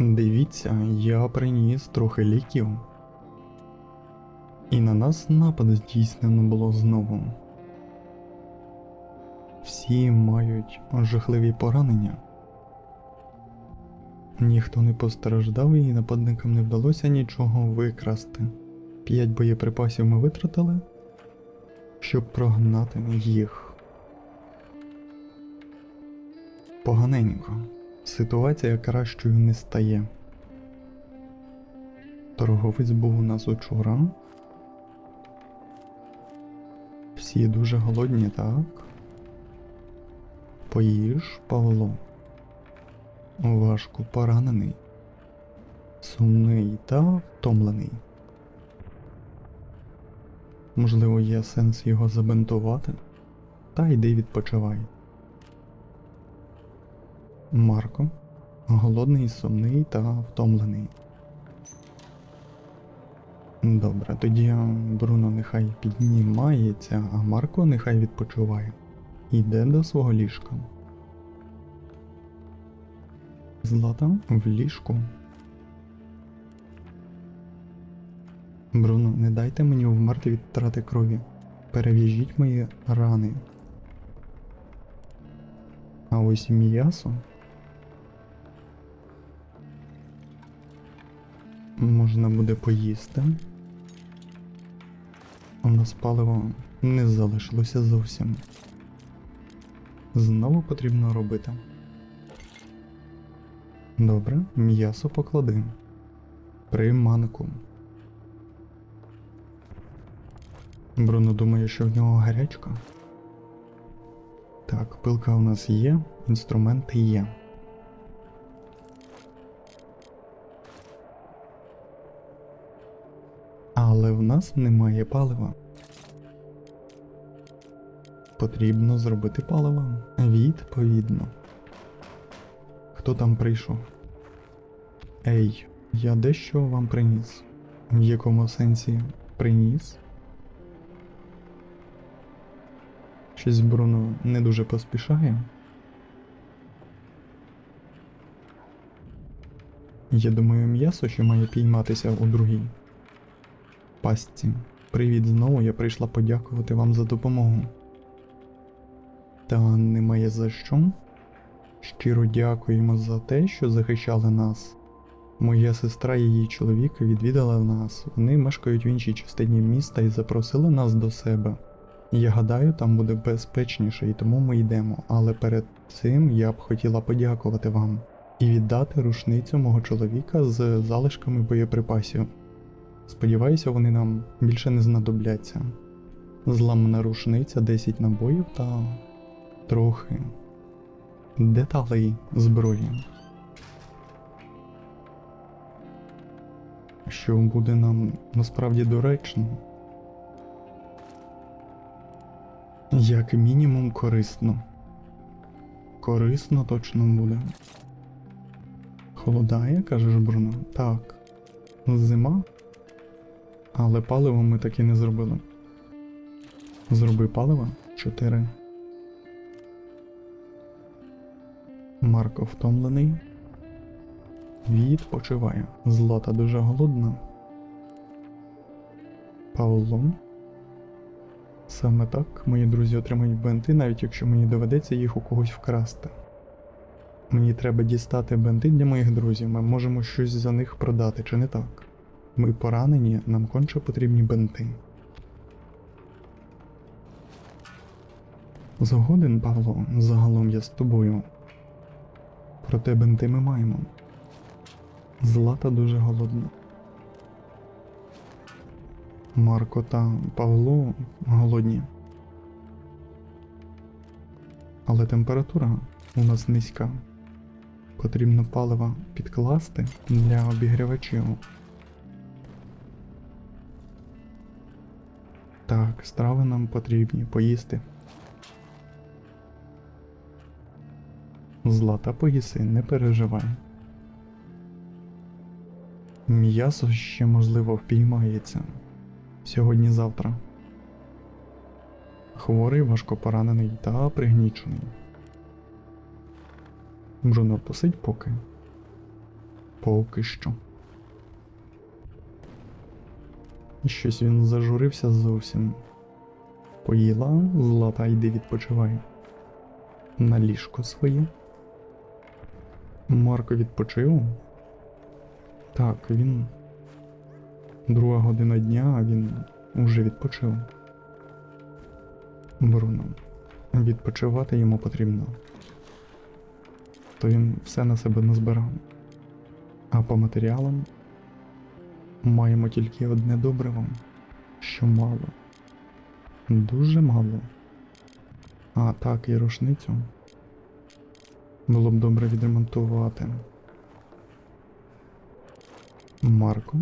Дивіться, я приніс трохи ліків. І на нас напад здійснено було знову. Всі мають жахливі поранення. Ніхто не постраждав і нападникам не вдалося нічого викрасти. П'ять боєприпасів ми витратили, щоб прогнати їх. Поганенько. Ситуація кращою не стає. Торговець був у нас учора. Всі дуже голодні, так? Поїж, Павло. Важко поранений, сумний та втомлений. Можливо, є сенс його забинтувати? Та йди відпочивай. Марко, голодний, сумний та втомлений. Добре, тоді Бруно нехай піднімається, а Марко нехай відпочиває. Йде до свого ліжка. Злата в ліжку. Бруно, не дайте мені вмерти від втрати крові. Перев'яжіть мої рани. А ось м'ясо. Можна буде поїсти. У нас паливо не залишилося зовсім. Знову потрібно робити. Добре, м'ясо поклади. Приманку. Бруно думає, що в нього гарячка. Так, пилка у нас є, інструменти є. Але в нас немає палива. Потрібно зробити паливо. Відповідно. Хто там прийшов? Ей, я дещо вам приніс. В якому сенсі приніс? Щось Бруно не дуже поспішає. Я думаю, м'ясо, що має пійматися у другій пастці. Привіт знову, я прийшла подякувати вам за допомогу. Та немає за що. Щиро дякуємо за те, що захищали нас. Моя сестра і її чоловік відвідали нас. Вони мешкають в іншій частині міста і запросили нас до себе. Я гадаю, там буде безпечніше, і тому ми йдемо. Але перед цим я б хотіла подякувати вам і віддати рушницю мого чоловіка з залишками боєприпасів. Сподіваюся, вони нам більше не знадобляться. Зламана рушниця, 10 набоїв та трохи деталей зброї. Що буде нам насправді доречно. Як мінімум корисно. Корисно точно буде. Холодає, кажеш Бруно? Так. Зима. Але паливо ми так і не зробили. Зроби паливо 4. Марко втомлений. Відпочиває. Злата дуже голодна. Павло. Саме так мої друзі отримають бенти, навіть якщо мені доведеться їх у когось вкрасти. Мені треба дістати бенти для моїх друзів, ми можемо щось за них продати, чи не так? Ми поранені, нам конче потрібні бенти. Згоден, Павло, загалом я з тобою. Проте бенти ми маємо. Злата дуже голодна. Марко та Павло голодні. Але температура у нас низька. Потрібно паливо підкласти для обігрівачів. Так, страви нам потрібні поїсти. Злата поїси, не переживай. М'ясо ще можливо впіймається. Сьогодні-завтра. Хворий, важко поранений та пригнічений. Бруно посидь поки. Поки що. Щось він зажурився зовсім. Поїла, злата йди відпочивай. На ліжко своє. Марко відпочив. Так, він. Друга година дня, а він уже відпочив. Бруно. Відпочивати йому потрібно. То він все на себе назбирав. А по матеріалам маємо тільки одне добриво, що мало. Дуже мало. А так і рушницю було б добре відремонтувати. Марко.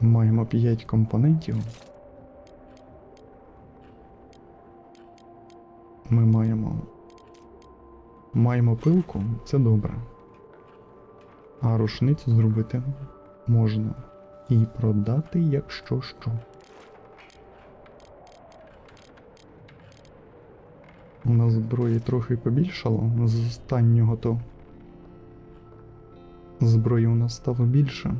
Маємо 5 компонентів. Ми маємо. Маємо пилку, це добре. А рушницю зробити можна. І продати, якщо що. У нас зброї трохи побільшало з останнього то. Зброї у нас стало більше.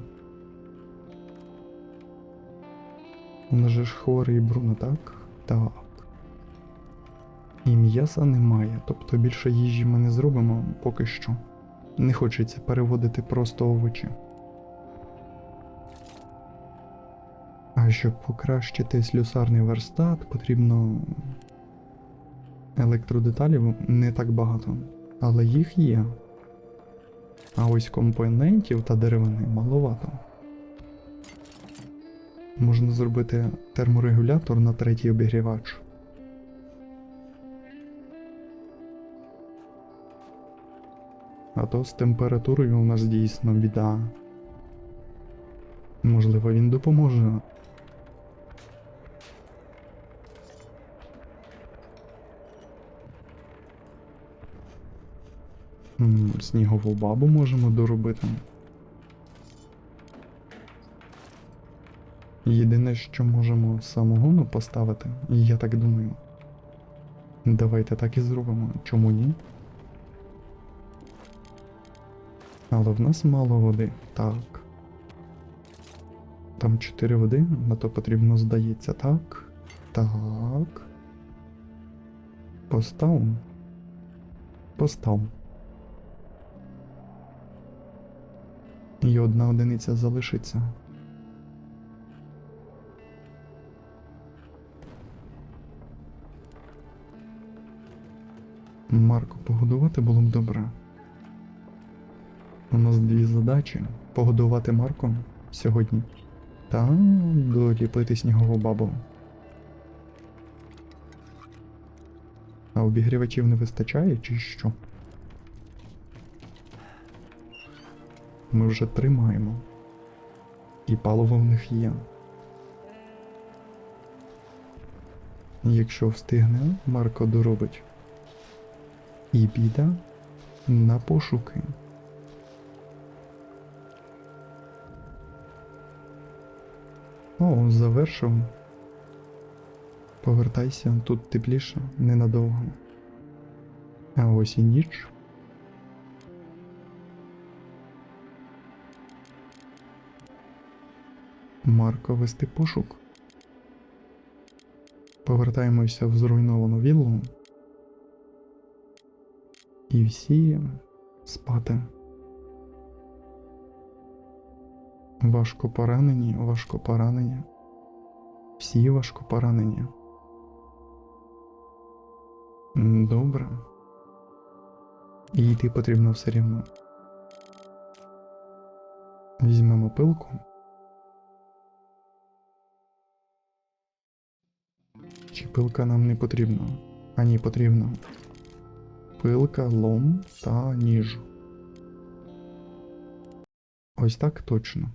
У нас же ж хворий Бруно, так? Так. І м'яса немає, тобто більше їжі ми не зробимо поки що. Не хочеться переводити просто овочі. Щоб покращити слюсарний верстат, потрібно електродеталів не так багато, але їх є. А ось компонентів та деревини маловато. Можна зробити терморегулятор на третій обігрівач. А то з температурою у нас дійсно біда. Можливо, він допоможе. Снігову бабу можемо доробити. Єдине, що можемо самогону поставити, я так думаю. Давайте так і зробимо. Чому ні? Але в нас мало води. Так. Там 4 води, на то потрібно, здається, так. Так. Постав. Постав. І одна одиниця залишиться. Марко, погодувати було б добре. У нас дві задачі: погодувати Марко сьогодні та доліпити снігову бабу. А обігрівачів не вистачає чи що? Ми вже тримаємо. І паливо в них є. Якщо встигне, Марко доробить. І піде на пошуки. О, завершив. Повертайся, тут тепліше, ненадовго. А ось і ніч. Марко вести пошук. Повертаємося в зруйновану віллу. І всі спати. Важко поранені, важко поранені. Всі важко поранені. Добре. І йти потрібно все рівно. Візьмемо пилку. Чи пилка нам не потрібна? А ні, потрібна. Пилка, лом та ніж. Ось так точно.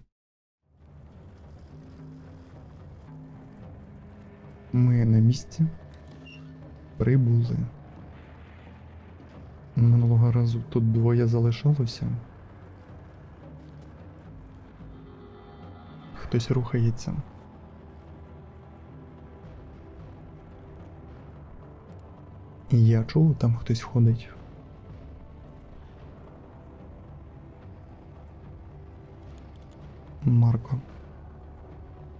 Ми на місці прибули. Минулого разу тут двоє залишалося. Хтось рухається. Я чув, там хтось ходить. Марко.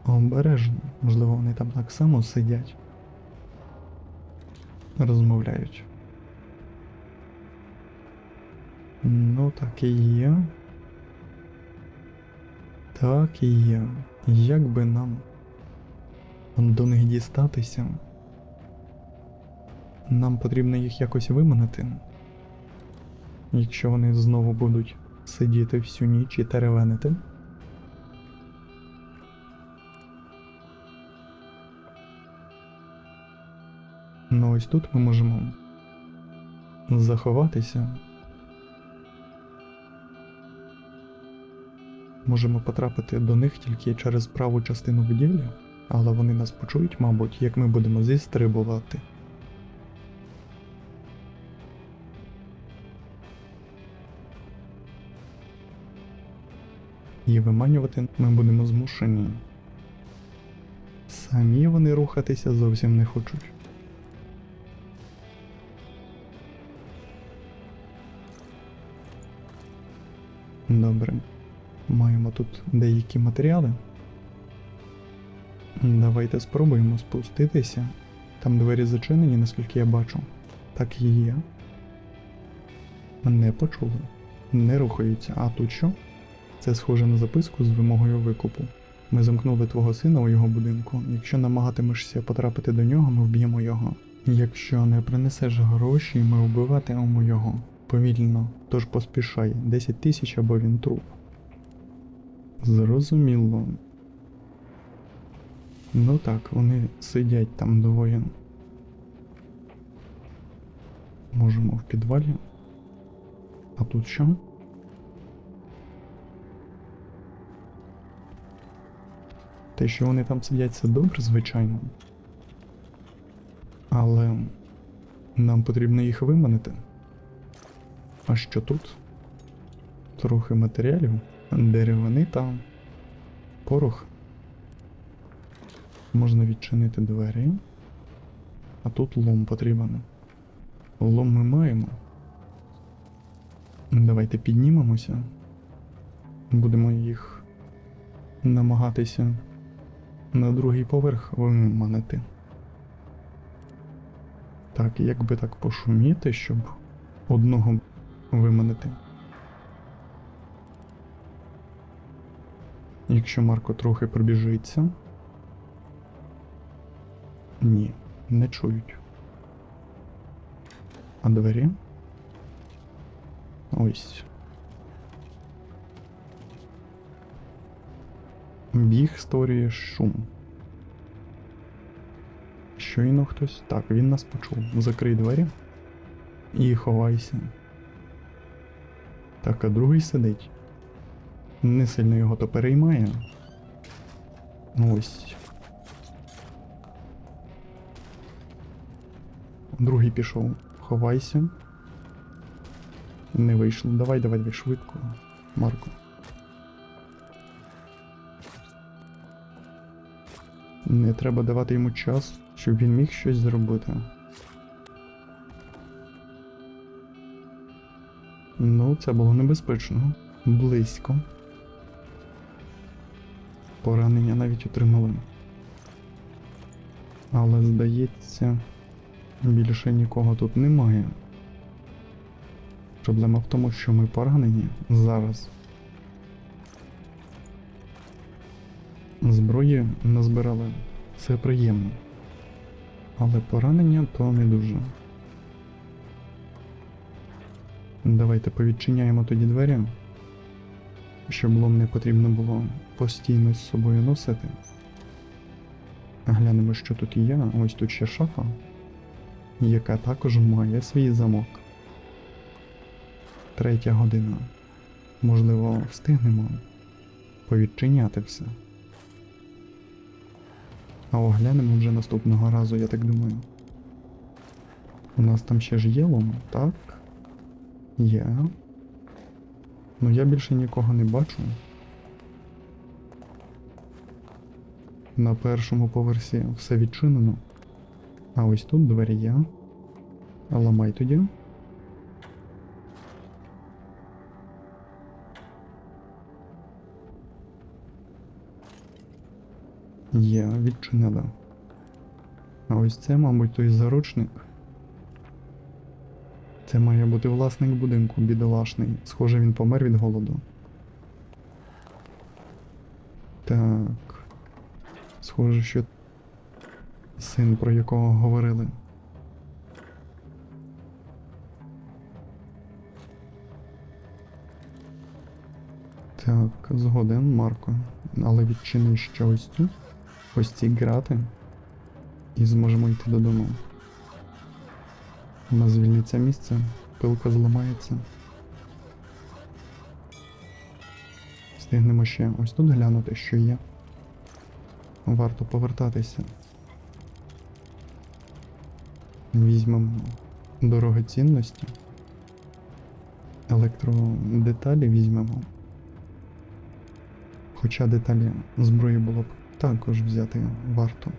Обережно, можливо, вони там так само сидять. Розмовляють. Ну, так і є. Так і є. Як би нам до них дістатися? Нам потрібно їх якось виманити. Якщо вони знову будуть сидіти всю ніч і теревенити. Ну ось тут ми можемо заховатися. Можемо потрапити до них тільки через праву частину будівлі, але вони нас почують, мабуть, як ми будемо зістрибувати. І виманювати ми будемо змушені. Самі вони рухатися зовсім не хочуть. Добре. Маємо тут деякі матеріали. Давайте спробуємо спуститися. Там двері зачинені, наскільки я бачу. Так і є. Не почули. Не рухаються. А тут що? Це схоже на записку з вимогою викупу. Ми замкнули твого сина у його будинку. Якщо намагатимешся потрапити до нього, ми вб'ємо його. Якщо не принесеш гроші, ми вбиватимемо його. Повільно, тож поспішай, 10 тисяч або він труп. Зрозуміло. Ну так, вони сидять там двоє. Можемо в підвалі. А тут що? Те, що вони там сидять, це добре, звичайно. Але нам потрібно їх виманити. А що тут? Трохи матеріалів, деревини та порох. Можна відчинити двері. А тут лом потрібен. Лом ми маємо. Давайте піднімемося. Будемо їх намагатися на другий поверх виманити. Так, як би так пошуміти, щоб одного виманити. Якщо Марко трохи пробіжиться. Ні, не чують. А двері? Ось. Біг створює шум. Щойно хтось. Так, він нас почув. Закрий двері і ховайся. Так, а другий сидить. Не сильно його то переймає. Ось. Другий пішов. Ховайся. Не вийшло. Давай, давай, давай, швидко. Марко. Не треба давати йому час, щоб він міг щось зробити. Ну, це було небезпечно. Близько. Поранення навіть отримали. Але здається, більше нікого тут немає. Проблема в тому, що ми поранені зараз. Зброї назбирали. Це приємно. Але поранення то не дуже. Давайте повідчиняємо тоді двері, щоб лом не потрібно було постійно з собою носити. Глянемо, що тут є. Ось тут ще шафа, яка також має свій замок. Третя година. Можливо, встигнемо повідчиняти все. А оглянемо вже наступного разу, я так думаю. У нас там ще ж є лом, так? Є. Ну я більше нікого не бачу. На першому поверсі все відчинено. А ось тут двері є. Ламай тоді. Є, відчинила. А ось це, мабуть, той заручник. Це має бути власник будинку, бідолашний. Схоже, він помер від голоду. Так. Схоже, що син, про якого говорили. Так, згоден, Марко. Але відчини ще ось цю, ось ці грати, і зможемо йти додому. У нас звільниться місце, пилка зламається. Встигнемо ще ось тут глянути, що є. Варто повертатися. Візьмемо дорогоцінності. Електродеталі візьмемо. Хоча деталі зброї було б також взяти варто.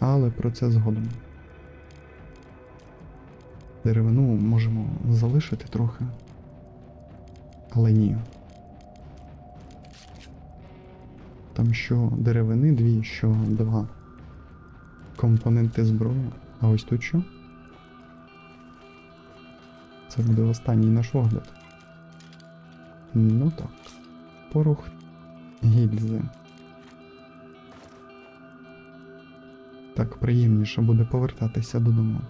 Але про це згодом. Деревину можемо залишити трохи. Але ні. Там що деревини дві, що два компоненти зброї. А ось тут що? Це буде останній наш огляд. Ну так. Порох гільзи. Так приємніше буде повертатися додому.